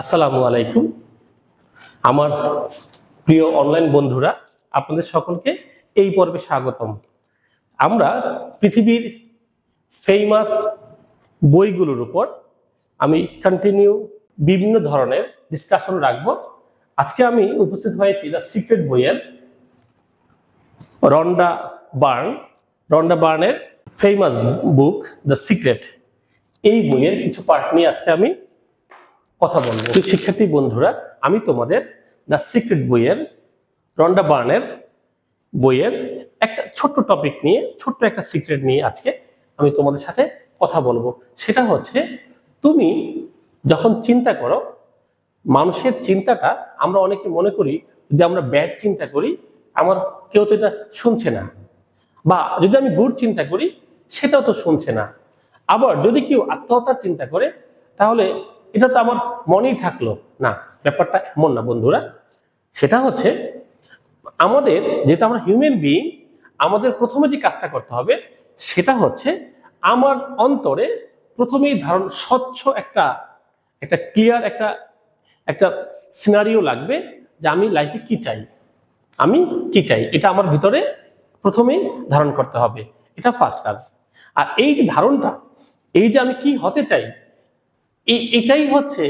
আসসালামু আলাইকুম। আমার প্রিয় অনলাইন বন্ধুরা, আপনাদের সকলকে এই পর্বে স্বাগতম। আমরা পৃথিবীর ফেমাস বইগুলোর উপর আমি কন্টিনিউ বিভিন্ন ধরনের ডিসকাশন রাখব। আজকে আমি উপস্থিত হয়েছি দ্য সিক্রেট বইয়ের রন্ডা বার্ন। রন্ডা বার্নের ফেমাস বুক দ্য সিক্রেট এই বইয়ের কিছু পার্ট নিয়ে আজকে আমি কথা বলব। শিক্ষার্থী বন্ধুরা, আমি তোমাদের দ্য সিক্রেট বইয়ের, রন্ডা বার্নের বইয়ের একটা ছোট্ট টপিক নিয়ে, ছোট্ট একটা সিক্রেট নিয়ে আজকে আমি তোমাদের সাথে কথা বলব। সেটা হচ্ছে, তুমি যখন চিন্তা করো, মানুষের চিন্তাটা আমরা অনেকে মনে করি যে আমরা ব্যাড চিন্তা করি, আমার কেউ তো এটা শুনছে না। বা যদি আমি গুড চিন্তা করি, সেটাও তো শুনছে না। আবার যদি কেউ আত্মহত্যার চিন্তা করে, তাহলে এটা তো আমার মনেই থাকল, না, ব্যাপারটা এমন না বন্ধুরা। সেটা হচ্ছে, আমাদের, যেহেতু আমরা হিউম্যান বিইং আমাদের প্রথমে যে কাজটা করতে হবে, সেটা হচ্ছে আমার অন্তরে প্রথমেই ধারণ, স্বচ্ছ একটা একটা ক্লিয়ার একটা একটা সিনারিও লাগবে যে আমি লাইফে কি চাই। আমি কি চাই? এটা আমার ভিতরে প্রথমেই ধারণ করতে হবে। এটা ফার্স্ট কাজ। আর এই যে ধারণটা, এই যে আমি কি হতে চাই এটাই হচ্ছে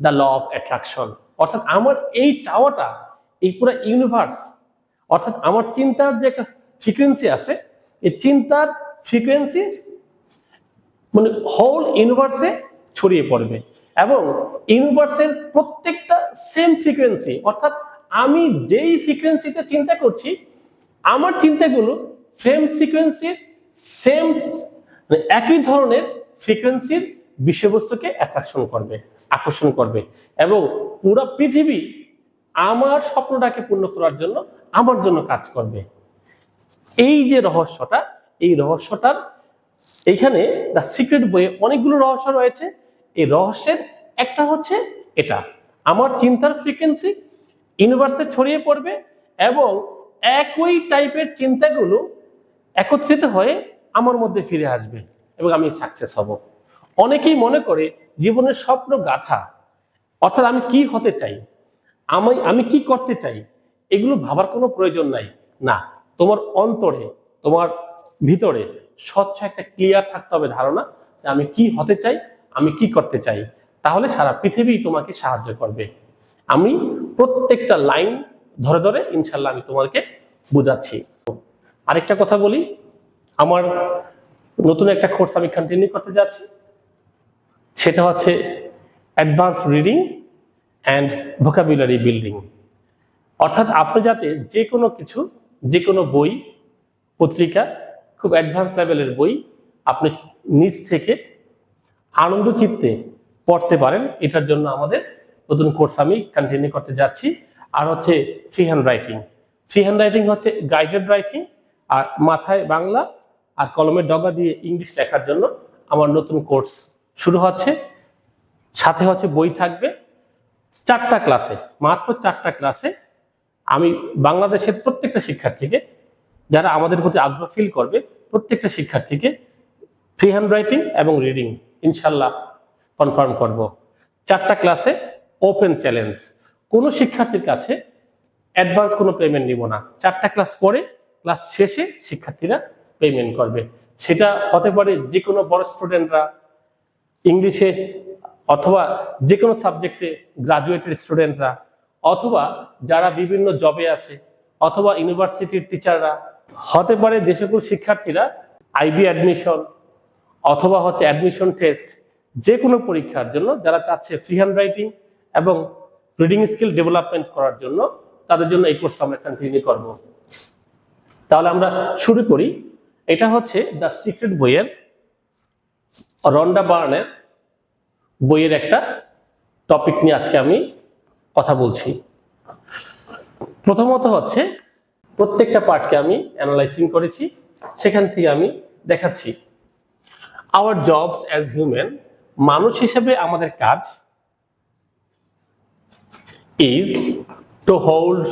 দ্য ল অফ অ্যাট্রাকশন অর্থাৎ আমার এই চাওয়াটা, এই পুরো ইউনিভার্স অর্থাৎ আমার চিন্তার যে একটা ফ্রিকোয়েন্সি আছে, এই চিন্তার ফ্রিকোয়েন্সি মানে হোল ইউনিভার্সে ছড়িয়ে পড়বে। এবং ইউনিভার্সের প্রত্যেকটা সেম ফ্রিকোয়েন্সি অর্থাৎ আমি যেই ফ্রিকোয়েন্সিতে চিন্তা করছি, আমার চিন্তাগুলো সেম সিকোয়েন্সির সেম একই ধরনের ফ্রিকোয়েন্সির বিষয়বস্তুকে অ্যাট্রাকশন করবে, আকর্ষণ করবে এবং পুরো পৃথিবী আমার স্বপ্নটাকে পূর্ণ করার জন্য আমার জন্য কাজ করবে। এই যে রহস্যটা, এই রহস্যটার এইখানে দ্য সিক্রেট বইয়ে অনেকগুলো রহস্য রয়েছে। এই রহস্যের একটা হচ্ছে এটা, আমার চিন্তার ফ্রিকোয়েন্সি ইউনিভার্সে ছড়িয়ে পড়বে এবং একই টাইপের চিন্তাগুলো একত্রিত হয়ে আমার মধ্যে ফিরে আসবে এবং আমি সাকসেস হব। অনেকেই মনে করে জীবনের স্বপ্ন গাথা। অর্থাৎ আমি কি হতে চাই? আমি আমি কি করতে চাই? এগুলো ভাবার কোনো প্রয়োজন নাই। না, তোমার অন্তরে, তোমার ভিতরে স্বচ্ছ একটা ক্লিয়ার থাকতে হবে ধারণা যে আমি কি হতে চাই, আমি কি করতে চাই। তাহলে সারা পৃথিবী তোমাকে সাহায্য করবে। আমি প্রত্যেকটা লাইন ধরে ধরে ইনশাল্লাহ আমি তোমাকে বুঝাচ্ছি। আরেকটা কথা বলি, আমার নতুন একটা কোর্স আমি কন্টিনিউ করতে যাচ্ছি। সেটা হচ্ছে advance reading and vocabulary building অর্থাৎ আপনি যাতে যে কোনো কিছু যে কোনো বই, পত্রিকা, খুব অ্যাডভান্স লেভেলের বই আপনি নিজ থেকে আনন্দ চিত্তে পড়তে পারেন। এটার জন্য আমাদের নতুন কোর্স আমি কন্টিনিউ করতে যাচ্ছি। আর হচ্ছে free hand writing free hand writing হচ্ছে গাইডেড রাইটিং আর মাথায় বাংলা আর কলমের ডগা দিয়ে ইংলিশ লেখার জন্য আমার নতুন কোর্স শুরু হচ্ছে, সাথে হচ্ছে বই থাকবে, চারটা ক্লাসে, মাত্র চারটা ক্লাসে আমি বাংলাদেশের প্রত্যেকটা শিক্ষার্থীকে, যারা আমাদের প্রতি আগ্রহ ফিল করবে, প্রত্যেকটা শিক্ষার্থীকে ফ্রি হ্যান্ড রাইটিং এবং রিডিং ইনশাল্লাহ কনফার্ম করব। চারটা ক্লাসে ওপেন চ্যালেঞ্জ কোনো শিক্ষার্থীর কাছে অ্যাডভান্স কোনো পেমেন্ট নিব না। চারটা ক্লাস পরে, ক্লাস শেষে শিক্ষার্থীরা পেমেন্ট করবে। সেটা হতে পারে যে কোনো বড় স্টুডেন্টরা ইংলিশে অথবা যে কোনো সাবজেক্টে গ্রাজুয়েটেড স্টুডেন্টরা অথবা যারা বিভিন্ন জবে আছে অথবা ইউনিভার্সিটির টিচাররা, হতে পারে যে সকল শিক্ষার্থীরা আইবি অ্যাডমিশন অথবা হচ্ছে অ্যাডমিশন টেস্ট যে কোনো পরীক্ষার জন্য যারা চাচ্ছে ফ্রি হ্যান্ড রাইটিং এবং রিডিং স্কিল ডেভেলপমেন্ট করার জন্য তাদের জন্য এই কোর্সটা আমরা কন্টিনিউ করব। তাহলে আমরা শুরু করি। এটা হচ্ছে দ্য সিক্রেট বইয়ের রন্ডা বার্নের বইয়ের একটা টপিক নিয়ে আজকে আমি কথা বলছি। প্রথমত হচ্ছে, প্রত্যেকটা পার্টকে আমি অ্যানালাইসিং করেছি, সেখান থেকে আমি দেখাচ্ছি। আওয়ার জবস অ্যাজ হিউম্যান মানুষ হিসেবে আমাদের কাজ is to hold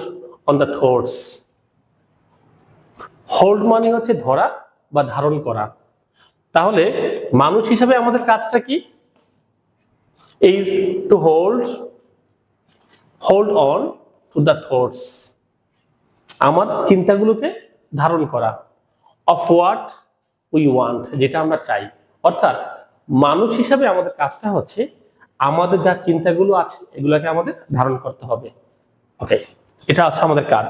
on the thoughts hold মানে হচ্ছে ধরা বা ধারণ করা। তাহলে মানুষ হিসাবে আমাদের কাজটা কি? Is to hold hold on to the thoughts. আমার চিন্তাগুলোকে ধারণ করা। অফ হোয়াট উই ওয়ান্ট যেটা আমরা চাই। অর্থাৎ মানুষ হিসাবে আমাদের কাজটা হচ্ছে আমাদের যা চিন্তাগুলো আছে, এগুলোকে আমাদের ধারণ করতে হবে। ওকে এটা হচ্ছে আমাদের কাজ।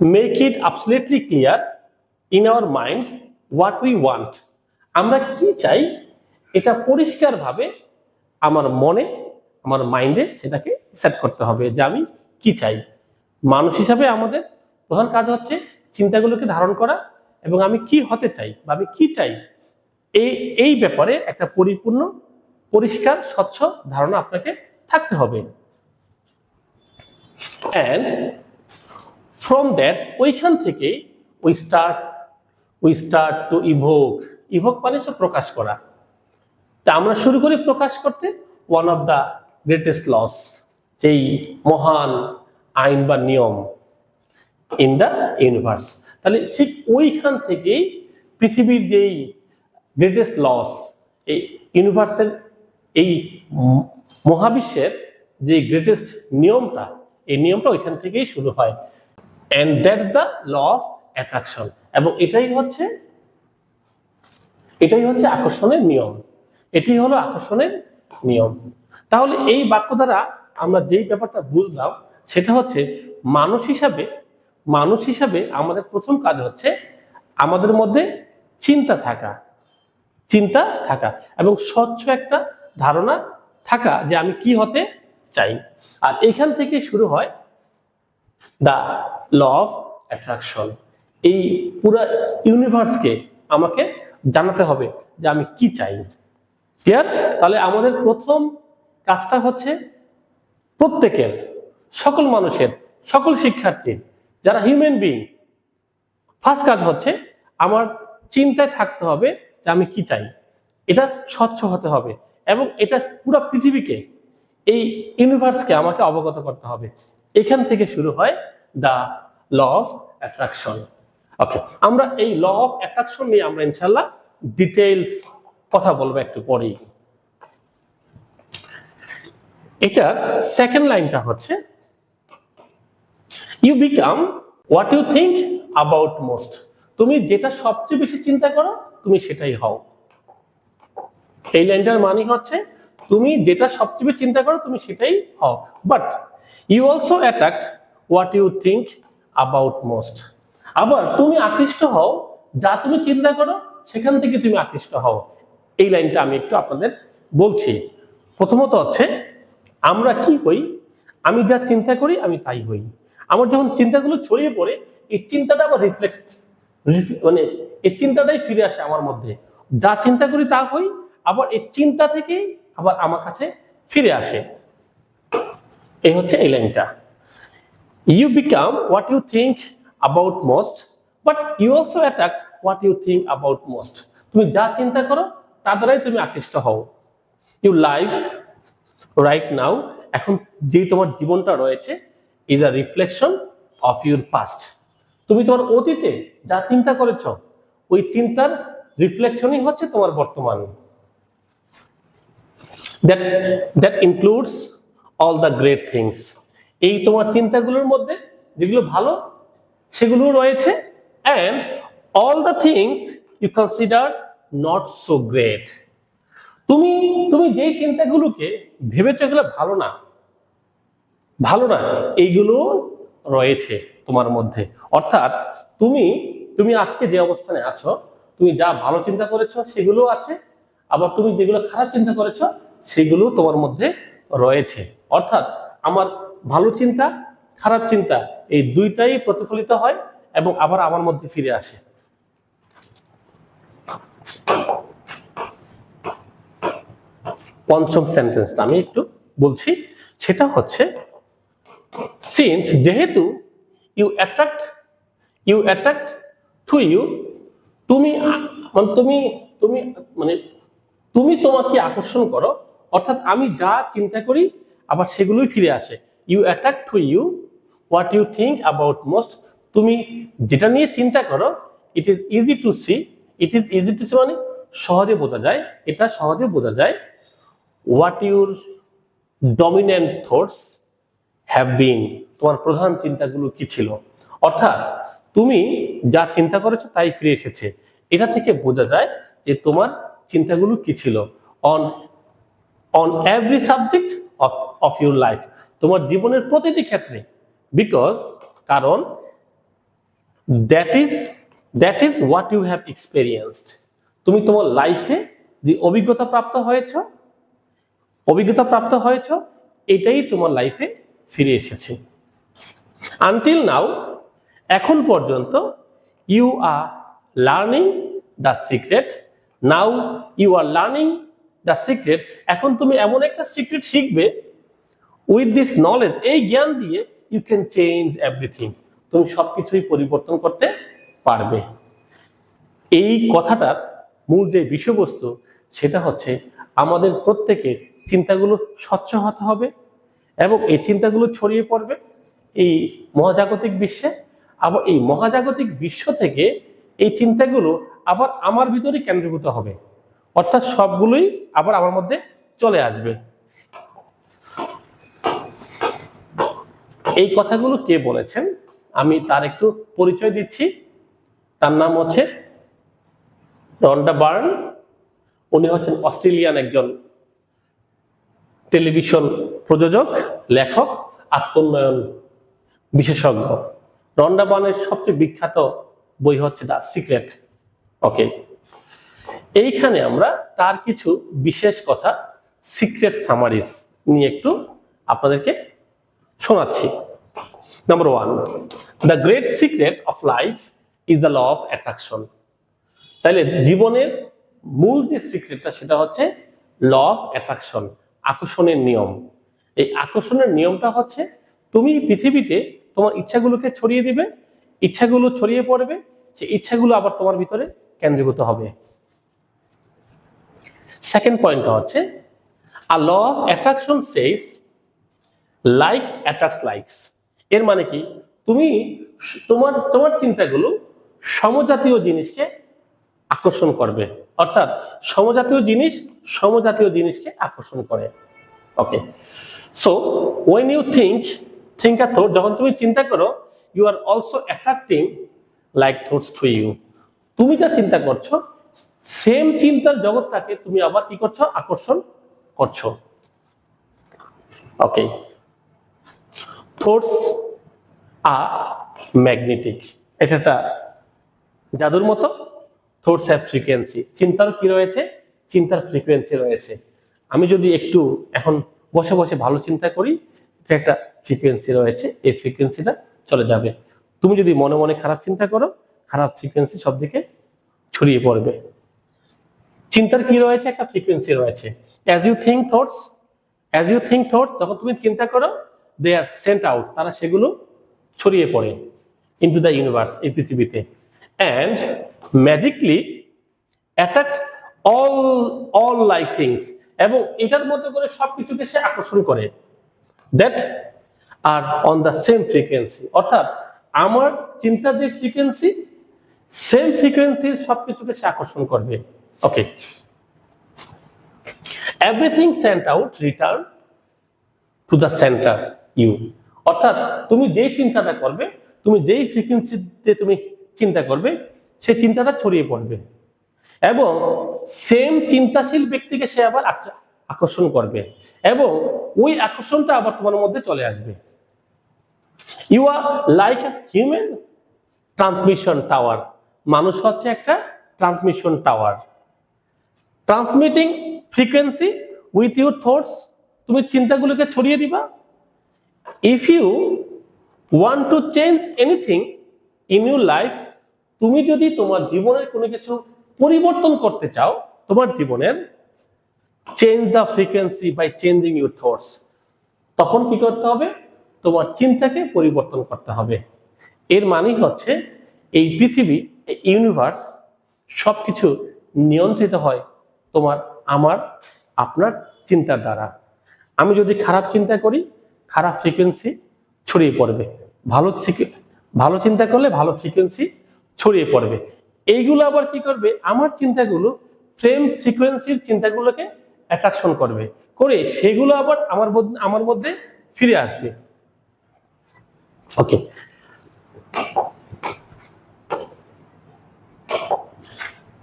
Make it absolutely clear in our minds what we want আমরা কি চাই? এটা পরিষ্কারভাবে আমার মনে, আমার মাইন্ডে সেটাকে সেট করতে হবে যে আমি কি চাই। মানুষ হিসাবে আমাদের প্রধান কাজ হচ্ছে চিন্তাগুলোকে ধারণ করা এবং আমি কি হতে চাই বা আমি কি চাই। এই এই ব্যাপারে একটা পরিপূর্ণ, পরিষ্কার, স্বচ্ছ ধারণা আপনাকে থাকতে হবে। অ্যান্ড ফ্রম দ্যাট ওইখান থেকে we start we start to evoke evoke মানে সে প্রকাশ করা। তা আমরা শুরু করি প্রকাশ করতে। One of the greatest laws যেই মহান আইন বা নিয়ম ইন দ্য ইউনিভার্স তাহলে ঠিক ওইখান থেকেই পৃথিবীর যেই গ্রেটেস্ট লস এই ইউনিভার্সের এই মহাবিশ্বের যে গ্রেটেস্ট নিয়মটা, এই নিয়মটা ওইখান থেকেই শুরু হয়। And that's the law of attraction এবং এটাই হচ্ছে এটাই হচ্ছে আকর্ষণের নিয়ম। এটি হলো আকর্ষণের নিয়ম। তাহলে এই বাক্য দ্বারা আমরা যেই ব্যাপারটা বুঝলাম, সেটা হচ্ছে মানুষ হিসাবে মানুষ হিসাবে আমাদের প্রথম কাজ হচ্ছে আমাদের মধ্যে চিন্তা থাকা চিন্তা থাকা এবং স্বচ্ছ একটা ধারণা থাকা যে আমি কি হতে চাই। আর এখান থেকে শুরু হয় দ্য ল অফ অ্যাট্রাকশন। এই পুরো ইউনিভার্সকে আমাকে জানাতে হবে যে আমি কি চাই। ক্লিয়ার তাহলে আমাদের প্রথম কাজটা হচ্ছে প্রত্যেকের, সকল মানুষের, সকল শিক্ষার্থীর, যারা হিউম্যান বিং ফার্স্ট কাজ হচ্ছে আমার চিন্তায় থাকতে হবে যে আমি কি চাই। এটা স্বচ্ছ হতে হবে এবং এটা পুরো পৃথিবীকে, এই ইউনিভার্সকে আমাকে অবগত করতে হবে। এখান থেকে শুরু হয় the law of attraction okay আমরা এই ল অফ অ্যাট্রাকশন নিয়ে আমরা ইনশাল্লাহ ডিটেইলস কথা বলব একটু পরেই। এটা সেকেন্ড লাইনটা হচ্ছে you become what you think about most তুমি যেটা সবচেয়ে বেশি চিন্তা করো, তুমি সেটাই হও। এই লাইনটার মানে হচ্ছে, তুমি যেটা সবচেয়ে বেশি চিন্তা করো, তুমি সেটাই হও। But you also attract what you think about most আবার তুমি আকৃষ্ট হও, যা তুমি চিন্তা করো, সেখান থেকে তুমি আকৃষ্ট হও। এই লাইনটা আমি একটু আপনাদের বলছি। প্রথমত হচ্ছে, আমরা কি হই? আমি যা চিন্তা করি, আমি তাই হই। আমার যখন চিন্তাগুলো ছড়িয়ে পড়ে, এই চিন্তাটা আবার রিফ্লেক্ট মানে এই চিন্তাটাই ফিরে আসে আমার মধ্যে। যা চিন্তা করি, তা হই, আবার এই চিন্তা থেকেই আবার আমার কাছে ফিরে আসে। এই হচ্ছে এই লাইনটা। You become what you think about most but you also attract what you think about most তুমি যা চিন্তা করো, তা দ্বারাই তুমি আকৃষ্ট হও। ইউ লাইফ রাইট নাও এখন যেই তোমার জীবনটা রয়েছে is a reflection of your past তুমি তোমার অতীতে যা চিন্তা করেছ, ওই চিন্তার রিফ্লেকশনই হচ্ছে তোমার বর্তমান। That that includes all the great things এই তোমার চিন্তাগুলোর মধ্যে যেগুলো ভালো সেগুলো রয়েছে। And all the things you consider not so great তুমি তুমি যেই চিন্তাগুলোকে ভেবেছো এগুলো ভালো না ভালো না এইগুলো রয়েছে তোমার মধ্যে। অর্থাৎ তুমি তুমি আজকে যে অবস্থানে আছো, তুমি যা ভালো চিন্তা করেছ সেগুলো আছে, আবার তুমি যেগুলো খারাপ চিন্তা করেছ সেগুলো তোমার মধ্যে রয়েছে। অর্থাৎ আমার ভালো চিন্তা খারাপ চিন্তা, এই দুইটাই প্রতিফলিত হয় এবং আবার আমার মধ্যে ফিরে আসে। পঞ্চম সেন্টেন্সটা আমি একটু বলছি, সেটা হচ্ছে সিন্স যেহেতু you attract you attract to you তুমি মানে তুমি তুমি মানে তুমি তোমাকে আকর্ষণ করো, অর্থাৎ আমি যা চিন্তা করি, আবার সেগুলোই ফিরে আসে। You attract to you what you think about most তুমি যেটা নিয়ে চিন্তা করো it is easy to see it is easy to see মানে সহজে বোঝা যায়। এটা সহজে বোঝা যায়। What your dominant thoughts have been তোমার প্রধান চিন্তাগুলো কি ছিল? অর্থাৎ তুমি যা চিন্তা করেছ তাই ফিরে এসেছে। এটা থেকে বোঝা যায় যে তোমার চিন্তাগুলো কি ছিল? On on every subject of of your life তোমার জীবনের প্রতিটি ক্ষেত্রে বিকজ কারণ that is that is what you have experienced তুমি তোমার লাইফে যে অভিজ্ঞতা প্রাপ্ত হয়েছ, অভিজ্ঞতা প্রাপ্ত হয়েছ, এটাই তোমার লাইফে ফিরে এসেছে। আনটিল নাও এখন পর্যন্ত you are learning the secret now you are learning the secret এখন তুমি এমন একটা সিক্রেট শিখবে উইথ দিস নলেজ এই জ্ঞান দিয়ে ইউ ক্যান চেঞ্জ এভরিথিং তুমি সব কিছুই পরিবর্তন করতে পারবে। এই কথাটার মূল যে বিষয়বস্তু, সেটা হচ্ছে আমাদের প্রত্যেকের চিন্তাগুলো স্বচ্ছ হতে হবে এবং এই চিন্তাগুলো ছড়িয়ে পড়বে এই মহাজাগতিক বিশ্বে। আবার এই মহাজাগতিক বিশ্ব থেকে এই চিন্তাগুলো আবার আমার ভিতরে কেন্দ্রীভূত হবে। অর্থাৎ সবগুলোই আবার আমার মধ্যে চলে আসবে। এই কথাগুলো কে বলেছেন? আমি তার একটু পরিচয় দিচ্ছি। তার নাম হচ্ছে রন্ডা বার্ন। উনি হচ্ছেন অস্ট্রেলিয়ান একজন টেলিভিশন প্রযোজক, লেখক, আত্মোন্নয়ন বিশেষজ্ঞ। রন্ডা বার্নের সবচেয়ে বিখ্যাত বই হচ্ছে দ্য সিক্রেট। ওকে। এইখানে আমরা তার কিছু বিশেষ কথা, সিক্রেট সামারিজ নিয়ে একটু আপনাদেরকে শোনাচ্ছি। Number one the great secret of life is the law of attraction তাইলে জীবনের মূল যে সিক্রেটটা সেটা হচ্ছে ল অফ অ্যাট্রাকশন আকর্ষণের নিয়ম। এই আকর্ষণের নিয়মটা হচ্ছে তুমি পৃথিবীতে তোমার ইচ্ছাগুলোকে ছড়িয়ে দিবে, ইচ্ছাগুলো ছড়িয়ে পড়বে, সেই ইচ্ছাগুলো আবার তোমার ভিতরে কেন্দ্রীভূত হবে। সেকেন্ড পয়েন্টটা হচ্ছে a law of attraction says like attracts likes এর মানে কি? তুমি তোমার তোমার চিন্তাগুলো সমজাতীয় জিনিসকে আকর্ষণ করবে। অর্থাৎ সমজাতীয় জিনিস সমজাতীয় জিনিসকে আকর্ষণ করে। Okay so when you think think a thought যখন তুমি চিন্তা করো you are also attracting like thoughts to you তুমি যা চিন্তা করছ সেম চিন্তার জগৎটাকে তুমি আবার কি করছ? আকর্ষণ করছ। ওকে থটস আর ম্যাগনেটিক এটা জাদুর মতো থটস হ্যাভ ফ্রিকোয়েন্সি চিন্তার কি রয়েছে? চিন্তার ফ্রিকোয়েন্সি রয়েছে। আমি যদি একটু এখন বসে বসে ভালো চিন্তা করি, এটা একটা ফ্রিকোয়েন্সি রয়েছে। এই ফ্রিকোয়েন্সিটা চলে যাবে। তুমি যদি মনে মনে খারাপ চিন্তা করো, খারাপ ফ্রিকোয়েন্সি সব দিকে ছড়িয়ে পড়বে। চিন্তার কি রয়েছে? একটা ফ্রিকোয়েন্সি রয়েছে। As you think thoughts as you think thoughts যখন তুমি চিন্তা করো দে আর সেন্ট আউট তারা সেগুলো ছড়িয়ে পড়ে ইন্টু দ্য ইউনিভার্স এই পৃথিবীতে। And magically attract all all like things এবং এটার মধ্যে করে সব কিছুকে সে আকর্ষণ করে। That are on the same frequency অর্থাৎ আমার চিন্তার যে ফ্রিকোয়েন্সি সেম ফ্রিকোয়েন্সির সবকিছুকে সে আকর্ষণ করবে। Okay everything sent out return to the center you অর্থাৎ তুমি যেই চিন্তাটা করবে, তুমি যেই ফ্রিকোয়েন্সিতে তুমি চিন্তা করবে, সেই চিন্তাটা ছড়িয়ে পড়বে। এবং সেম চিন্তাশীল ব্যক্তিকে সে আবার আক- আকর্ষণ করবে এবং ওই আকর্ষণটা আবার তোমার মধ্যে চলে আসবে। You are like a human transmission tower মানুষ হচ্ছে একটা transmission tower transmitting frequency with your thoughts তুমি চিন্তাগুলোকে ছড়িয়ে দিবা if you want to change anything in your life তুমি যদি তোমার জীবনের কোনো কিছু পরিবর্তন করতে চাও, তোমার জীবনের change the frequency by changing your thoughts তখন কি করতে হবে? তোমার চিন্তাকে পরিবর্তন করতে হবে। এর মানেই হচ্ছে এই পৃথিবী ইউনিভার্স সবকিছু নিয়ন্ত্রিত হয় তোমার, আমার, আপনার চিন্তার দ্বারা। আমি যদি খারাপ চিন্তা করি খারাপ ফ্রিকোয়েন্সি ছড়িয়ে পড়বে। ভালো ভালো চিন্তা করলে ভালো ফ্রিকোয়েন্সি ছড়িয়ে পড়বে। এইগুলো আবার কি করবে? আমার চিন্তাগুলো ফ্রেম সিকোয়েন্সির চিন্তাগুলোকে অ্যাট্রাকশন করবে। করে সেগুলো আবার আমার আমার মধ্যে ফিরে আসবে। ওকে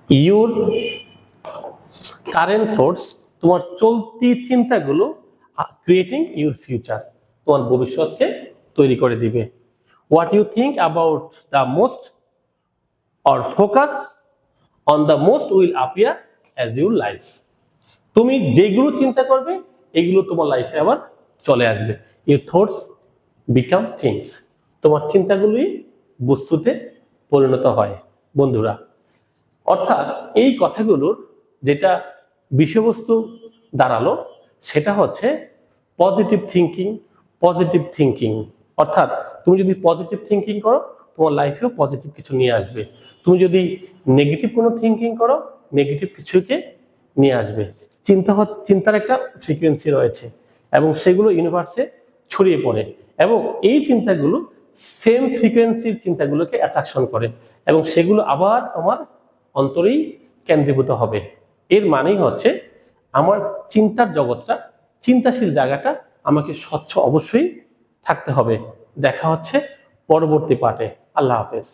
ইউর কারেন্ট থটস তোমার চলতি চিন্তাগুলো ক্রিয়েটিং ইউর ফিউচার তোমার ভবিষ্যৎকে তৈরি করে দিবে। What you think about the most or focus on the most will appear as your life তুমি যেগুলো চিন্তা করবে, এগুলো তোমার লাইফে আবার চলে আসবে। ইউর থটস বিকাম থিংস তোমার চিন্তাগুলোই বস্তুতে পরিণত হয়। বন্ধুরা, অর্থাৎ এই কথাগুলোর যেটা বিষয়বস্তু দাঁড়াল, সেটা হচ্ছে পজিটিভ থিঙ্কিং পজিটিভ থিঙ্কিং অর্থাৎ তুমি যদি পজিটিভ থিঙ্কিং করো, তোমার লাইফেও পজিটিভ কিছু নিয়ে আসবে। তুমি যদি নেগেটিভ কোনো থিঙ্কিং করো নেগেটিভ কিছুকে নিয়ে আসবে। চিন্তা চিন্তার একটা ফ্রিকোয়েন্সি রয়েছে এবং সেগুলো ইউনিভার্সে ছড়িয়ে পড়ে এবং এই চিন্তাগুলো সেম ফ্রিকোয়েন্সির চিন্তাগুলোকে অ্যাট্রাকশন করে এবং সেগুলো আবার তোমার অন্তরেই কেন্দ্রীভূত হবে। এর মানেই হচ্ছে আমার চিন্তার জগৎটা, চিন্তাশীল জায়গাটা আমাকে স্বচ্ছ অবশ্যই থাকতে হবে। দেখা হচ্ছে পরবর্তী পাঠে। আল্লাহ হাফেজ।